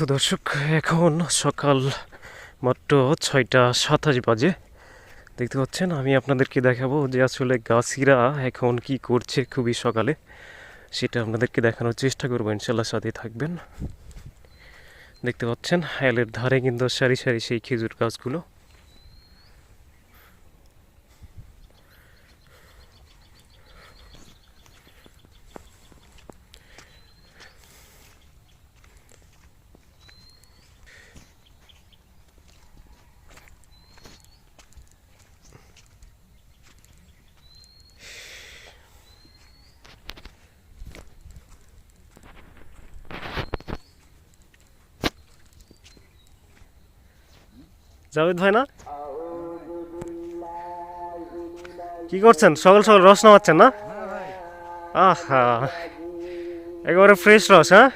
তো দর্শক, এখন সকাল মাত্র ছয়টা সাতাশ বাজে। দেখতে পাচ্ছেন, আমি আপনাদেরকে দেখাবো যে আসলে গাছিরা এখন কি করছে খুবই সকালে। সেটা আপনাদেরকে দেখানোর চেষ্টা করব, ইনশাল্লাহ সাথে থাকবেন। দেখতে পাচ্ছেন হায়ালের ধারে কিন্তু সারি সারি সেই খেজুর গাছগুলো। জাভেদ ভাই না? কি করছেন? সকাল সকাল রস নামাচ্ছেন না? আহা। একেবারে ফ্রেশ রস হ্যাঁ?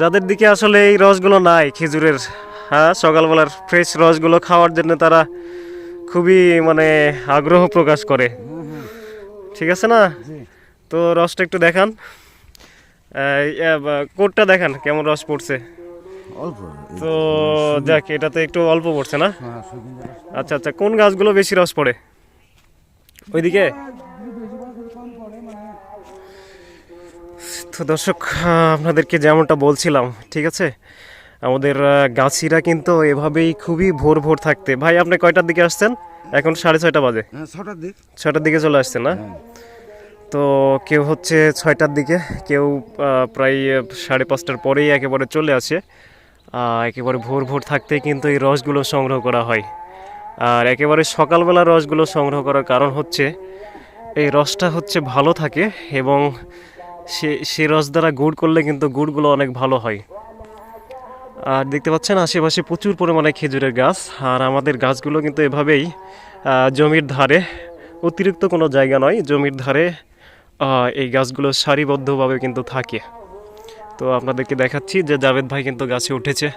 যাদের দিকে আসলে এই রসগুলো নাই খেজুরের হ্যাঁ সকালবেলার ফ্রেশ রসগুলো খাওয়ার জন্য তারা খুবই মানে আগ্রহ প্রকাশ করে। ঠিক আছে না? তো রসটা একটু দেখান। কোটটা দেখান কেমন রস পড়ছে? অল্প। তো যাক এটাতে একটু অল্প পড়ছে না? হ্যাঁ আচ্ছা আচ্ছা কোন গাছগুলো বেশি রস পড়ে? ওইদিকে? তো দর্শক আপনাদেরকে যেমনটা বলছিলাম ঠিক আছে? আমাদের গাছিরা কিন্তু এভাবেই খুবই ভোর ভোর থাকতে। ভাই আপনি কয়টার দিকে আসছেন? এখন সাড়ে ছয়টা বাজে। হ্যাঁ ছটার দিক। ছয়টার দিকে চলে আসছেন না? হ্যাঁ। তো কেউ হচ্ছে ছয়টার দিকে কেউ প্রায় সাড়ে পাঁচটার পরেই একেবারে চলে আসে। একেবারে ভোর ভোর থাকতে কিন্তু এই রসগুলো সংগ্রহ করা হয়। আর একেবারে সকালবেলা রসগুলো সংগ্রহ করার কারণ হচ্ছে, এই রসটা হচ্ছে ভালো থাকে এবং সে সে রস দ্বারা গুড় করলে কিন্তু গুড়গুলো অনেক ভালো হয়। আর দেখতে পাচ্ছেন আশেপাশে প্রচুর পরিমাণে খেজুরের গাছ, আর আমাদের গাছগুলো কিন্তু এভাবেই জমির ধারে, অতিরিক্ত কোনো জায়গা নয়, জমির ধারে এই গাছগুলো সারিবদ্ধভাবে কিন্তু থাকে। তো আপনাদেরকে দেখাচ্ছি যে জাভেদ ভাই কিন্তু গাছে উঠেছে।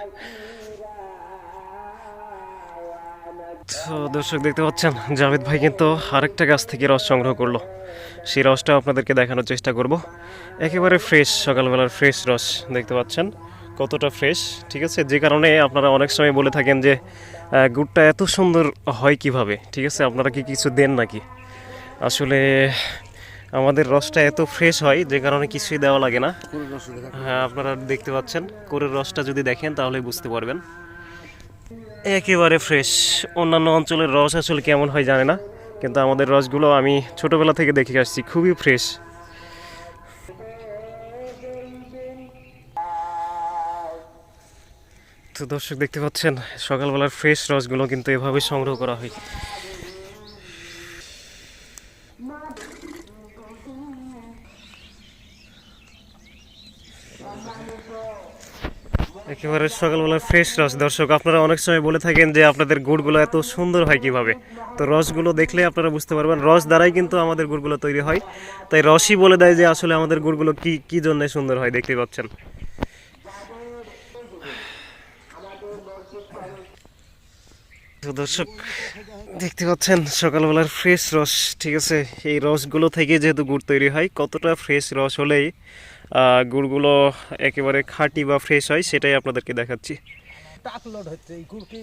তো দর্শক, দেখতে পাচ্ছেন, জাভেদ ভাই কিন্তু আরেকটা গাছ থেকে রস সংগ্রহ করল। সেই রসটা আপনাদেরকে দেখানোর চেষ্টা করব। একেবারে ফ্রেশ সকালবেলার ফ্রেশ রস, দেখতে পাচ্ছেন, কতটা ফ্রেশ ঠিক আছে? যে কারণে আপনারা অনেক সময় বলে থাকেন যে গুড়টা এত সুন্দর হয় কীভাবে, ঠিক আছে? আপনারা কি কিছু দেন নাকি? আসলে আমাদের রসটা এত ফ্রেশ হয় যে কারণে কিছুই দেওয়া লাগে না। হ্যাঁ আপনারা দেখতে পাচ্ছেন কোরের রসটা যদি দেখেন তাহলে বুঝতে পারবেন। একেবারে ফ্রেশ অন্যান্য অঞ্চলের রস আসলে কেমন হয় জানে না কিন্তু আমাদের রসগুলো আমি ছোটবেলা থেকে দেখে আসছি খুবই ফ্রেশ তো দর্শক দেখতে পাচ্ছেন সকালবেলার ফ্রেশ রসগুলো কিন্তু এভাবে সংগ্রহ করা হয়। একেবারে সকালবেলা ফ্রেশ রস। দর্শক, আপনারা অনেক সময় বলে থাকেন যে আপনাদের গুড়গুলো এত সুন্দর হয় কীভাবে? তো রসগুলো দেখলে আপনারা বুঝতে পারবেন, রস দ্বারাই কিন্তু আমাদের গুড়গুলো তৈরি হয়। তাই রসই বলে দেয় যে আসলে আমাদের গুড়গুলো কি কি জন্য সুন্দর হয় দেখতে পাচ্ছেন। দর্শক, দেখতে পাচ্ছেন, সকালবেলার ফ্রেশ রস, ঠিক আছে? এই রসগুলো থেকে যেহেতু গুড় তৈরি হয়, কতটা ফ্রেশ রস হলেই গুড়গুলো একেবারে খাঁটি বা ফ্রেশ হয় সেটাই আপনাদেরকে দেখাচ্ছি। টাক হচ্ছে এই গুড় কি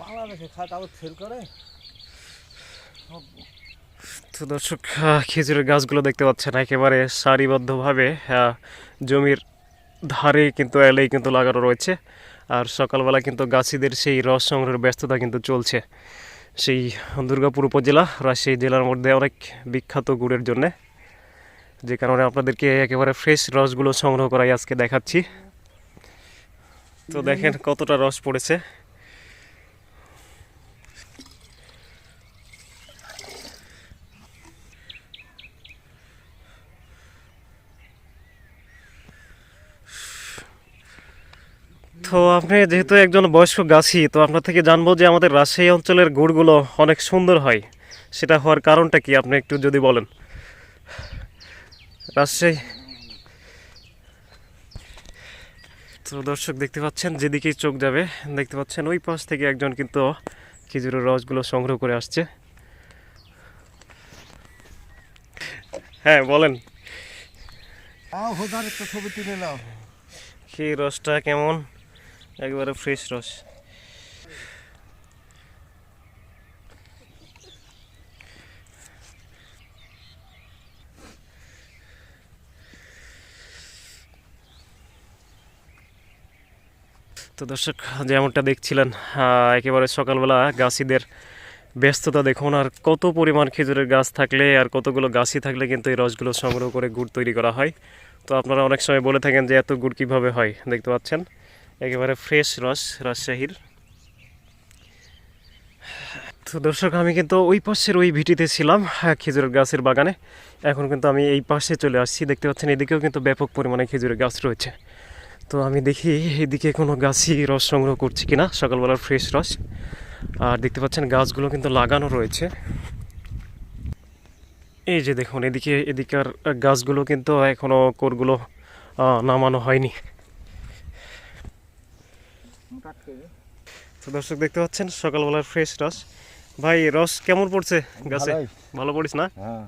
বাংলাদেশে খাত আবার সেল করে? তো দর্শক খেজুরের গাছগুলো দেখতে পাচ্ছেন একেবারে সারিবদ্ধভাবে জমির ধারে কিন্তু এলেই কিন্তু লাগানো রয়েছে। আর সকালবেলা কিন্তু গাছিদের সেই রস সংগ্রহের ব্যস্ততা কিন্তু চলছে। সেই দুর্গাপুর উপজেলা রাজশাহী জেলার মধ্যে অনেক বিখ্যাত গুড়ের জন্যে। যে কারণে আপনাদেরকে একেবারে ফ্রেশ রসগুলো সংগ্রহ করাই আজকে দেখাচ্ছি। তো দেখেন কতটা রস পড়েছে। তো আপনি যেহেতু একজন বয়স্ক গাছি তো আপনার থেকে জানব যে আমাদের রাজশাহী অঞ্চলের গুড়গুলো অনেক সুন্দর হয়। সেটা হওয়ার কারণটা কি? আপনি একটু যদি বলেন। রাজশাহী। তো দর্শক দেখতে পাচ্ছেন যেদিকেই চোখ যাবে দেখতে পাচ্ছেন ওই পাশ থেকে একজন কিন্তু খেজুরের রসগুলো সংগ্রহ করে আসছে। হ্যাঁ বলেন। ছবি তুলে নাও। সেই রসটা কেমন? একবারে ফ্রেশ রস। তো দর্শক যেমনটা দেখছিলেন একেবারে সকালবেলা গাছিদের ব্যস্ততা দেখুন আর কত পরিমাণ খেজুরের গাছ থাকলে আর কতগুলো গাছই থাকলে কিন্তু এই রসগুলো সংগ্রহ করে গুড় তৈরি করা হয়। তো আপনারা অনেক সময় বলে থাকেন যে এত গুড় কীভাবে হয় দেখতে পাচ্ছেন? একেবারে ফ্রেশ রস রাজশাহীর। তো দর্শক আমি কিন্তু ওই পাশের ওই ভিটিতে ছিলাম হ্যাঁ, খেজুরের গাছের বাগানে। এখন কিন্তু আমি এই পাশে চলে আসছি দেখতে পাচ্ছেন এদিকেও কিন্তু ব্যাপক পরিমাণে খেজুরের গাছ রয়েছে। তো আমি দেখি এদিকে কোনো গাছই রস সংগ্রহ করছি কিনা সকালবেলার ফ্রেশ রস। আর দেখতে পাচ্ছেন গাছগুলো কিন্তু লাগানো রয়েছে। এই যে দেখুন এদিকে এদিকার গাছগুলো কিন্তু এখনও কোরগুলো নামানো হয়নি। তো দর্শক দেখতে পাচ্ছেন সকালবেলার ফ্রেশ রস। ভাই রস কেমন পড়ছে গাছে? ভালো পড়িস না? হ্যাঁ।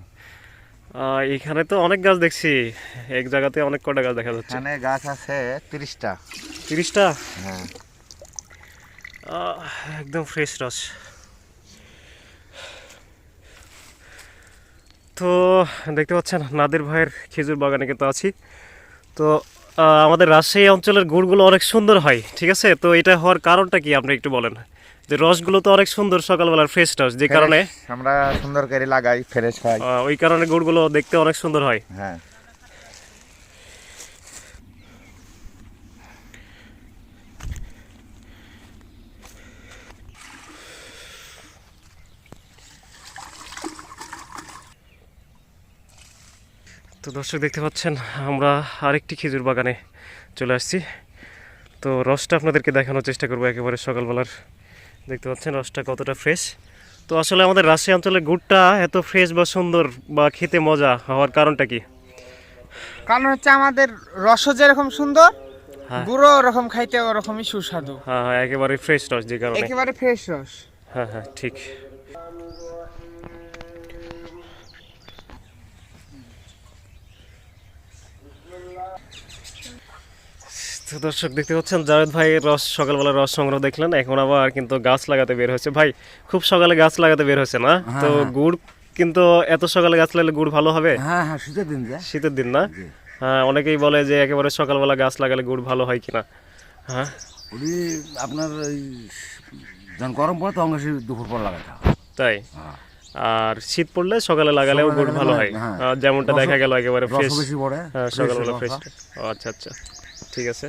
এখানে তো অনেক গাছ দেখছি। এক জায়গাতে অনেক কটা গাছ দেখা যাচ্ছে। এখানে গাছ আছে তিরিশটা। তিরিশটা? হ্যাঁ। একদম ফ্রেশ রস। তো দেখতে পাচ্ছেন নাদের ভাইয়ের খেজুর বাগানে কিন্তু আছি। তো আমাদের রাজশাহী অঞ্চলের গুড়গুলো অনেক সুন্দর হয় ঠিক আছে? তো এটা হওয়ার কারণটা কি আপনি একটু বলেন? যে রসগুলো তো অনেক সুন্দর সকালবেলার ফ্রেশ রস যে কারণে আমরা সুন্দর করে লাগাই ফ্রেশ হয় ওই কারণে গুড়গুলো দেখতে অনেক সুন্দর হয়। হ্যাঁ। তো দর্শক দেখতে পাচ্ছেন আমরা আরেকটি খেজুর বাগানে চলে আসছি। তো রসটা আপনাদেরকে দেখানোর চেষ্টা করব একেবারে সকালবেলার দেখতে পাচ্ছেন রসটা কতটা ফ্রেশ তো আসলে আমাদের রাজশাহী অঞ্চলের গুড়টা এত ফ্রেশ বা সুন্দর বা খেতে মজা হওয়ার কারণটা কি? কারণ হচ্ছে আমাদের রসও যেরকম সুন্দর হ্যাঁ। গুঁড়ো ওরকম খাইতে ওরকমই সুস্বাদু। হ্যাঁ হ্যাঁ একেবারে ফ্রেশ রস যে কারণে। একেবারে ফ্রেশ রস। হ্যাঁ হ্যাঁ ঠিক। দর্শক দেখতে পাচ্ছেন জাভেদ ভাই রস সকালবেলা রস সংগ্রহ দেখলেন এখন আবার কিন্তু গাছ লাগাতে বের হয়েছে। ভাই খুব সকালে গাছ লাগাতে বের হয়েছে না? তো গুড় কিন্তু এত সকালে গাছ লাগালে গুড় ভালো হবে? হ্যাঁ হ্যাঁ শীতের দিন শীতের দিন না? হ্যাঁ অনেকেই বলে যে একেবারে সকালবেলা গাছ লাগালে গুড় ভালো হয় কিনা। হ্যাঁ? আপনার ওই যখন গরম পড়ে তখন সে দুপুর পর লাগাতে তাই? আর শীত পড়লে সকালে লাগালেও গুড় ভালো হয়। হ্যাঁ। যেমনটা দেখা গেল একেবারে ফ্রেশ হ্যাঁ সকালবেলা ফ্রেশ আচ্ছা আচ্ছা। ঠিক আছে?